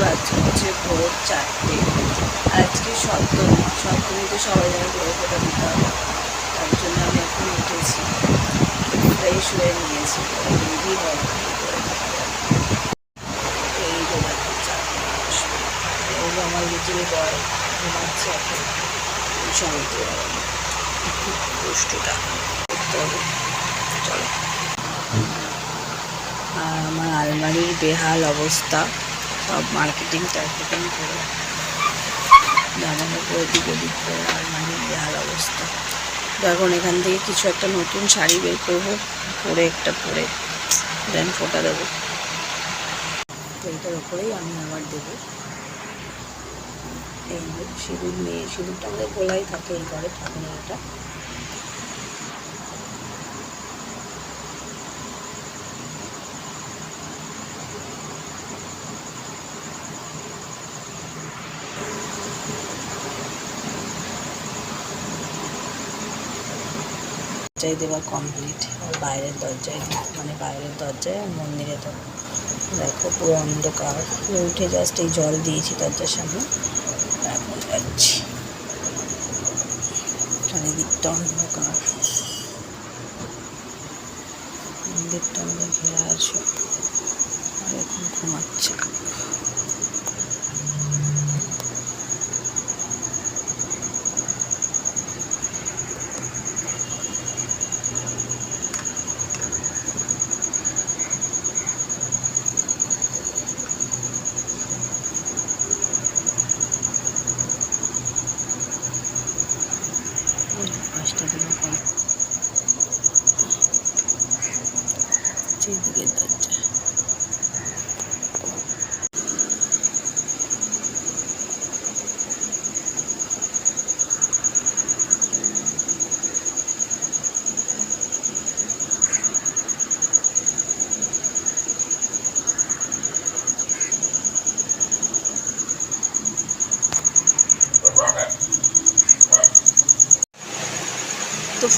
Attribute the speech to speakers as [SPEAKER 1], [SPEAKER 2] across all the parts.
[SPEAKER 1] বাজছে হচ্ছে ভোর চারটে। আজকে সপ্তমী, সপ্তমীতে সবাই জানে করে ফোটা দিতে হবে। তার জন্য আমি এখন উঠেছি। ফ্রেশ হয়ে নিয়েছি। রেডি হয় এই যে আমার লিটিল বয় ঘুমাচ্ছে এখন। করতে হবে। চলো। আর আমার আলমারির বেহাল অবস্থা। সব মার্কেটিং টার্কেটিং করে। জামার উপরে দিকে করে আলমারির বেহাল অবস্থা তো এখন থেকে কিছু একটা নতুন শাড়ি বের করব, পরে একটা পরে দেন ফোটা দেবো। এইটার উপরেই আমি আবার দেবো। এই সিঁদুর নিয়ে, সিঁদুরটা আমাদের গোলাই থাকে এই ঘরে, ঠাকুরের এটা। দরজায় দেওয়া কমপ্লিট আর বাইরের দরজায় মানে বাইরের দরজায় মন্দিরে তো দেখো পুরো অন্ধকার। উঠে জাস্ট এই জল দিয়েছি দরজার সামনে। এখন যাচ্ছি। চারিদিকটা অন্ধকার। মন্দিরটা আমাদের ঘেরা আছে। আর এখন ঘুমাচ্ছে।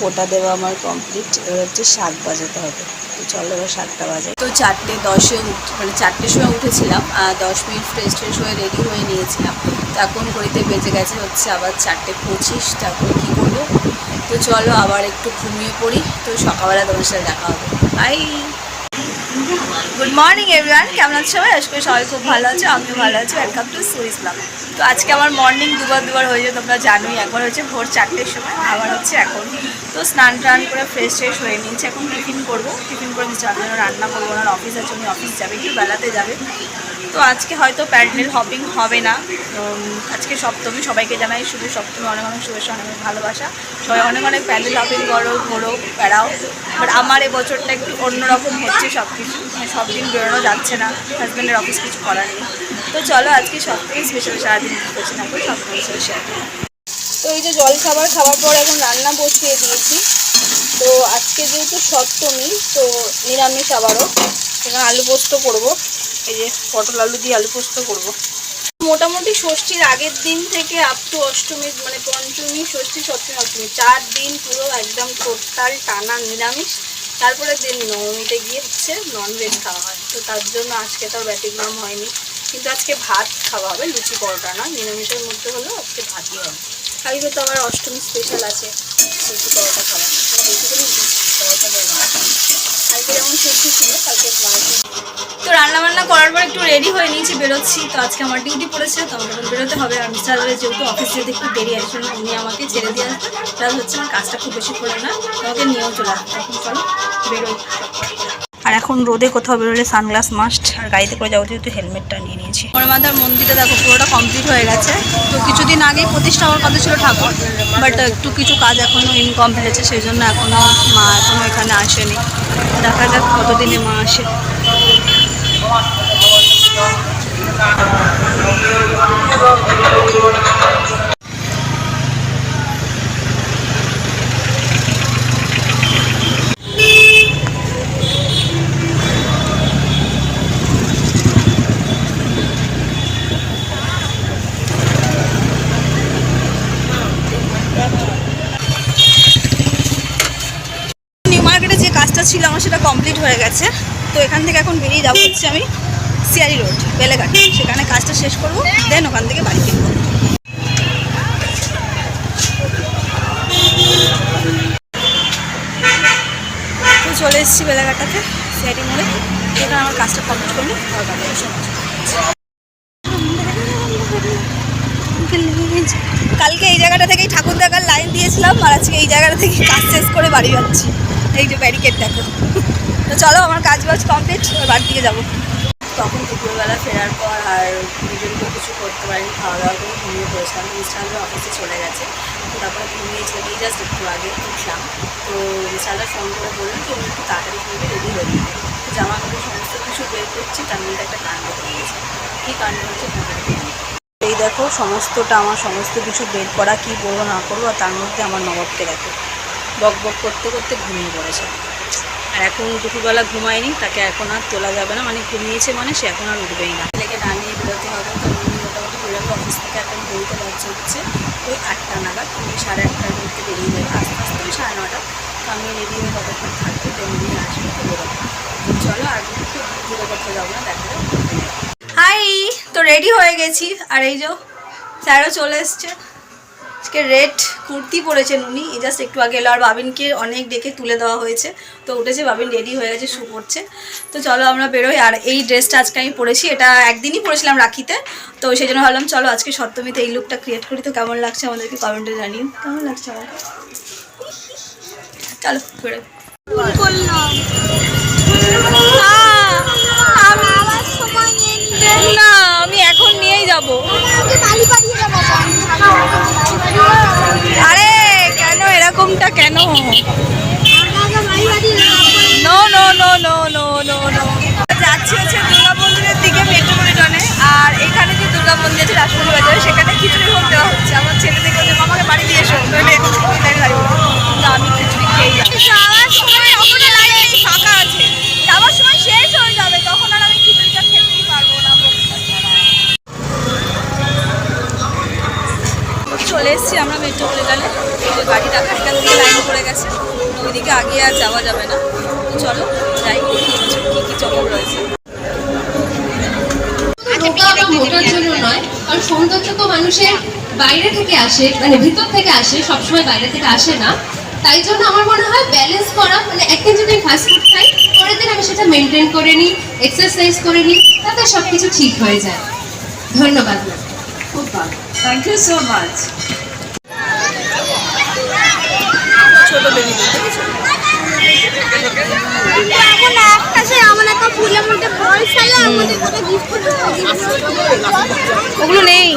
[SPEAKER 1] ফোটা দেওয়া আমার কমপ্লিট এবার হচ্ছে শাক বাজাতে হবে। তো চলো এবার শাকটা বাজাই। তো চারটে দশে উঠ মানে চারটের সময় উঠেছিলাম, আর দশ মিনিট ফ্রেশ ফ্রেশ হয়ে রেডি হয়ে নিয়েছিলাম। তখন ঘড়িতে বেঁচে গেছে হচ্ছে আবার চারটে পঁচিশ, তারপর কী করব? তো চলো আবার একটু ঘুমিয়ে পড়ি। তো সকালবেলা তোমার সাথে দেখা হবে। বাই গুড মর্নিং এভরিওয়ান কেমন আছো সবাই? আজকে সবাই খুব ভালো আছে, আমিও ভালো আছি। ওয়েলকাম টু সুইসলাম তো আজকে আমার মর্নিং দুবার দুবার হয়ে যায়, তোমরা জানোই। একবার হচ্ছে ভোর চারটের সময়, আবার হচ্ছে এখন। তো স্নান টান করে ফ্রেশ ফ্রেশ হয়ে নিয়েছি। এখন টিফিন করব। টিফিন করে নিচ্ছি আপনারা রান্না করব। ওনার অফিস আছে, উনি অফিস যাবে, একটু বেলাতে যাবে। তো আজকে হয়তো প্যান্ডেল হপিং হবে না। আজকে সপ্তমী, সবাইকে জানাই শুধু সপ্তমী। অনেক অনেক শুভেচ্ছা, অনেক অনেক ভালোবাসা। সবাই অনেক অনেক প্যান্ডেল হপিং করো, ঘোরো, বেড়াও। বাট আমার এই বছরটা একটু অন্যরকম হচ্ছে সব কিছু সব দিন বেরোনো যাচ্ছে না হাজব্যান্ডের অফিস কিছু করার নেই। তো চলো আজকে সপ্তমী স্পেশাল সারাদিন করছি না করে সব কিছু শেয়ার তো এই যে জল খাবার খাওয়ার পর এখন রান্না বসিয়ে দিয়েছি। তো আজকে যেহেতু সপ্তমী, তো নিরামিষ আবারও। এখানে আলু পোস্ত করব, এই যে পটল আলু দিয়ে আলু পোস্ত করব। মোটামুটি ষষ্ঠীর আগের দিন থেকে আপ টু অষ্টমী মানে পঞ্চমী, ষষ্ঠী, সপ্তমী, অষ্টমী, চার দিন পুরো একদম টোটাল টানা নিরামিষ। তারপরে দিন নবমীতে গিয়ে হচ্ছে ননভেজ খাওয়া হয়। তো তার জন্য আজকে তো ব্যতিক্রম হয়নি। কিন্তু আজকে ভাত খাওয়া হবে, লুচি পরোটা না নিরামিষের মধ্যে হলেও আজকে ভাতই হবে। কালকে তো আবার অষ্টমী স্পেশাল আছে, লুচি পরোটা খাওয়া মানে বেসিক্যালি লুচি পরোটা দেওয়া কালকে যেমন ষষ্ঠী ছিল কালকে মায়ের তো রান্না বান্না করার পর একটু রেডি হয়ে নিয়েছি, বেরোচ্ছি। তো আজকে আমার ডিউটি পড়েছে, তো আমাকে বেরোতে হবে। আর মিস্টার যেহেতু অফিস যেতে একটু দেরি আছে উনি আমাকে ছেড়ে দিয়ে আসবে। তাহলে হচ্ছে আমার কাজটা খুব বেশি করে না আমাকে নিয়েও চলে আসবে। এখন চলো, বেরোই। আর এখন রোদে কোথাও বেরোলে সানগ্লাস মাস্ট আর গাড়িতে করে যাব যেহেতু হেলমেটটা নিয়ে নিয়েছি। আমার মাথার মন্দিরটা দেখো, পুরোটা কমপ্লিট হয়ে গেছে। তো কিছুদিন আগেই প্রতিষ্ঠা হওয়ার কথা ছিল ঠাকুর বাট একটু কিছু কাজ এখনও ইনকমপ্লিট আছে সেই জন্য এখনও মা এখনও এখানে আসেনি। দেখা যাক কতদিনে মা আসে। হয়ে এখান থেকে এখন বেরিয়ে যাব হচ্ছে আমি সিয়ারি রোড, বেলেঘাট। সেখানে কাজটা শেষ করব দেন ওখান থেকে বাড়ি ফিরবো। চলে এসেছি বেলাঘাটাতে সিআইটি মোড়ে। এখানে আমার কাজটা কমপ্লিট করলে এসে কালকে এই জায়গাটা থেকেই ঠাকুর দেখার লাইন দিয়েছিলাম, আর আজকে এই জায়গাটা থেকে কাজ শেষ করে বাড়ি যাচ্ছি। এই যে ব্যারিকেড দেখো। তো চলো, আমার কাজ বাজ কমপ্লিট বাড়ির দিকে যাব। তখন দুপুরবেলা ফেরার পর আর দুজনকে কিছু করতে পারিনি খাওয়া দাওয়া করে ঘুমিয়ে পড়েছিলাম। মিস্টাররা অফিসে চলে গেছে। তো তারপরে ঘুমিয়েছিলাম এই জাস্ট একটু আগে উঠলাম। তো মিস্টাররা ফোন করে বললেন যে একটু তাড়াতাড়ি ঘুমিয়ে রেডি হয়ে তো জামা কাপড় সমস্ত কিছু বের করছি, তার মধ্যে একটা কাণ্ড হয়ে গেছে। কী কাণ্ড হচ্ছে এই দেখো, সমস্তটা আমার সমস্ত কিছু বের করা, কী করব না করব, আর তার মধ্যে আমার নবাবকে দেখো। বক বক করতে করতে ঘুমিয়ে পড়েছে। আর এখন দুপুরবেলা ঘুমায়নি তাকে এখন আর তোলা যাবে না। মানে ঘুমিয়েছে মানে সে এখন আর উঠবেই না। ছেলেকে ডানিয়ে বেরোতে হবে তো আমি মোটামুটি বেরোবো অফিস থেকে এখন বেরোতে বাচ্চা হচ্ছে। ওই আটটা নাগাদ আমি সাড়ে আটটার মধ্যে বেরিয়ে যাবে। আস্তে আস্তে ওই সাড়ে নটা। তো আমি রেডি হয়ে ততক্ষণ থাকব নিয়ে আসব তো বেরোবো চলো আর দূরে কোথাও যাব না দেখা যাবে হাই তো রেডি হয়ে গেছি। আর এই যে স্যারও চলে এসছে। আজকে রেড কুর্তি পরেছেন উনি। জাস্ট একটু আগে এলো আর বাবিনকে অনেক ডেকে তুলে দেওয়া হয়েছে। তো উঠেছে বাবিন রেডি হয়ে গেছে শু পড়ছে তো চলো আমরা বেরোই। আর এই ড্রেসটা আজকে আমি পরেছি। এটা একদিনই পরেছিলাম রাখিতে। তো সেই জন্য ভাবলাম চলো আজকে সপ্তমীতে এই লুকটা ক্রিয়েট করি। তো কেমন লাগছে আমাদেরকে কমেন্টে জানিও। কেমন লাগছে আমাকে? চলো বেরোই
[SPEAKER 2] করলাম।
[SPEAKER 1] আমি এখন নিয়েই যাব
[SPEAKER 2] আমাকে বালি পাঠিয়ে দেবো
[SPEAKER 1] আরে কেন এরকমটা কেন? No no no no no no no যাচ্ছি হচ্ছে দুর্গা মন্দিরের দিকে মেট্রোপলিটনে। আর এখানে যে দুর্গা মন্দির আছে রাজপুরি বাজারে সেখানে খিচুড়ি ভোগ দেওয়া হচ্ছে। আমার ছেলে থেকে মামাকে বাড়ি দিয়ে এসো। নইলে আমি আগে আর যাওয়া যাবে না। তো চলো যাই দেখি কী কী চকর রয়েছে।
[SPEAKER 3] মোটার জন্য নয় কারণ সৌন্দর্য তো মানুষের বাইরে থেকে আসে মানে ভিতর থেকে আসে সবসময় বাইরে থেকে আসে না। তাই জন্য আমার মনে হয় ব্যালেন্স করা মানে একদিন যদি ফাস্ট ফুড খাই পরের দিন আমি সেটা মেনটেন করে নিই এক্সারসাইজ করে নিই তাতে সব কিছু ঠিক হয়ে যায়। ধন্যবাদ
[SPEAKER 1] খুব ভালো। থ্যাংক ইউ সো মাচ ছোট বেবি ওগুলো নেই।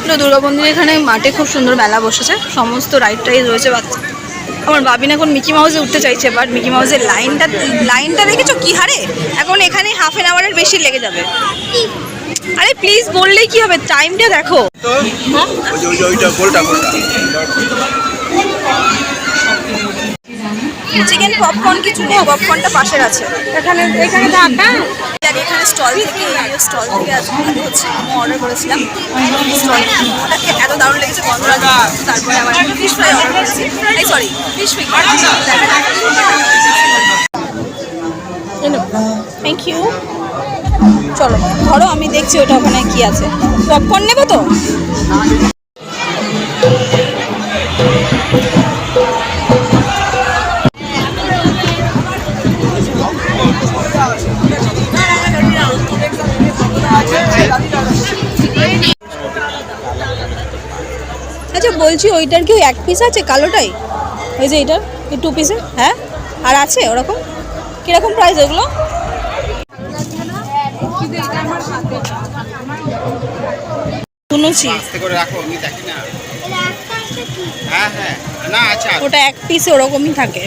[SPEAKER 1] পুরো দুর্গা মন্দির এখানে মাঠে খুব সুন্দর মেলা বসেছে। সমস্ত রাইড টাইড রয়েছে বাচ্চা আমার বাবিন এখন মিকি মাউসে উঠতে চাইছে বাট মিকি মাউসের লাইনটা লাইনটা দেখেছ কি হারে? এখন এখানে হাফ অ্যান আওয়ারের বেশি লেগে যাবে। আরে প্লিজ বললেই কি হবে? টাইমটা দেখো
[SPEAKER 4] ওই যে ওই যে ওইটা গোলটা গোলটা
[SPEAKER 1] চিকেন পপকর্ন কিছু নেই পপকর্নটা পাশের আছে। এখানে এখানে ঢাকা এখানে স্টল থেকে স্টল থেকে আজকে হচ্ছে মোমো অর্ডার করেছিলাম। স্টল এত দারুণ লেগেছে তারপরে আবার ফিশ ফ্রাই অর্ডার করেছি। এই sorry fish finger thank you চলো ধরো আমি দেখছি ওটা ওখানে কি আছে। পপকর্ন নেব তো? বলছি ওইটার কি ওই এক পিস আছে কালোটাই? ওই যে এইটার এই টু পিসের হ্যাঁ? আর আছে ওরকম? কীরকম প্রাইস ওগুলো শুনেছি।
[SPEAKER 4] আস্তে করে রাখো আমি দেখি না। হ্যাঁ হ্যাঁ। না আচ্ছা।
[SPEAKER 1] ওটা এক পিসে ওরকমই থাকে।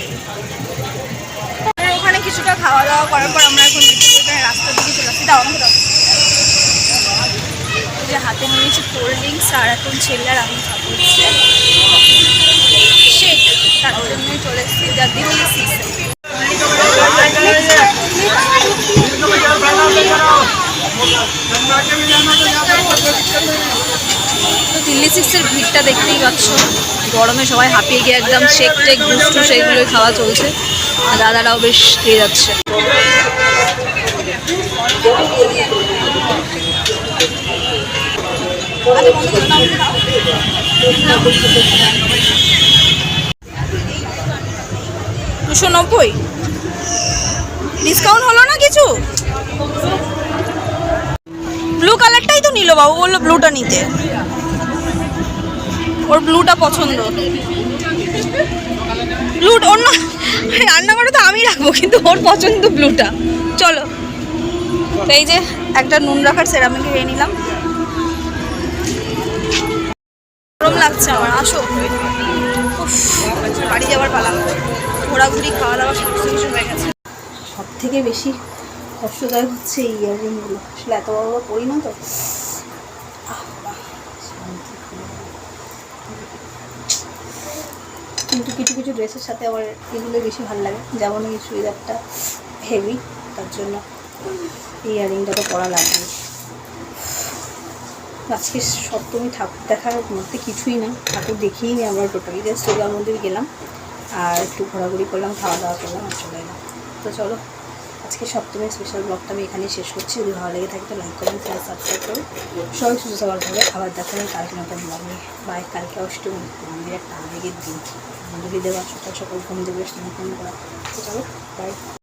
[SPEAKER 1] ওখানে কিছুটা খাওয়া দাওয়া করার পর আমরা এখন মেট্রোপলিটনের রাস্তার দিকে চলে আসছি দাও আমাকে দাও যে হাতে নিয়েছি কোল্ড ড্রিঙ্কস আর এখন ছেলে আর আমি। দিল্লি সিক্সের ভিড়টা দেখতেই পাচ্ছ। গরমে সবাই হাঁপিয়ে গিয়ে একদম শেক টেক বুস্টু সেইগুলোই খাওয়া চলছে। দাদারাও বেশ খেয়ে যাচ্ছে। দুশো নব্বই? ডিসকাউন্ট হলো না কিছু? ব্লু কালারটাই তো নিল বাবু, বলল ব্লুটা নিতে। ওর ব্লুটা পছন্দ। ব্লু অন্য রান্না করে তো আমি রাখব, কিন্তু ওর পছন্দ ব্লুটা চলো। এই যে একটা নুন রাখার সেরামিক নিয়ে নিলাম। গরম লাগছে আমার, আসো। বাড়ি যাওয়ার পালা। ঘোরাঘুরি খাওয়া দাওয়া সব কিছু হয়ে গেছে। সব থেকে বেশি কষ্টদায়ক হচ্ছে এই ইয়াররিংগুলো। আসলে এত বড় বড় পড়ি না তো। কিন্তু কিছু কিছু ড্রেসের সাথে আমার এগুলো বেশি ভালো লাগে। যেমন এই চুড়িদারটা হেভি তার জন্য এই ইয়াররিংটা তো পরা লাগবে আজকে সপ্তমী ঠাকুর দেখার মধ্যে কিছুই না। ঠাকুর দেখিই নি আমরা টোটালি জাস্ট দুর্গা মন্দির গেলাম আর একটু ঘোরাঘুরি করলাম খাওয়া দাওয়া করলাম আর চলে এলাম। তো চলো, আজকে সপ্তমীর স্পেশাল ব্লগটা আমি এখানেই শেষ করছি। যদি ভালো লেগে থাকে তো লাইক করুন শেয়ার সাবস্ক্রাইব করুন সবাই সুস্থ সবার ভাবে আবার দেখা হবে কালকে নতুন ব্লগ বাই কালকে অষ্টমী। মন্দিরের একটা লেগের দিন। অঞ্জলি দেওয়া, সকাল সকাল ঘুম দেবে স্নান করা। তো চলো বাই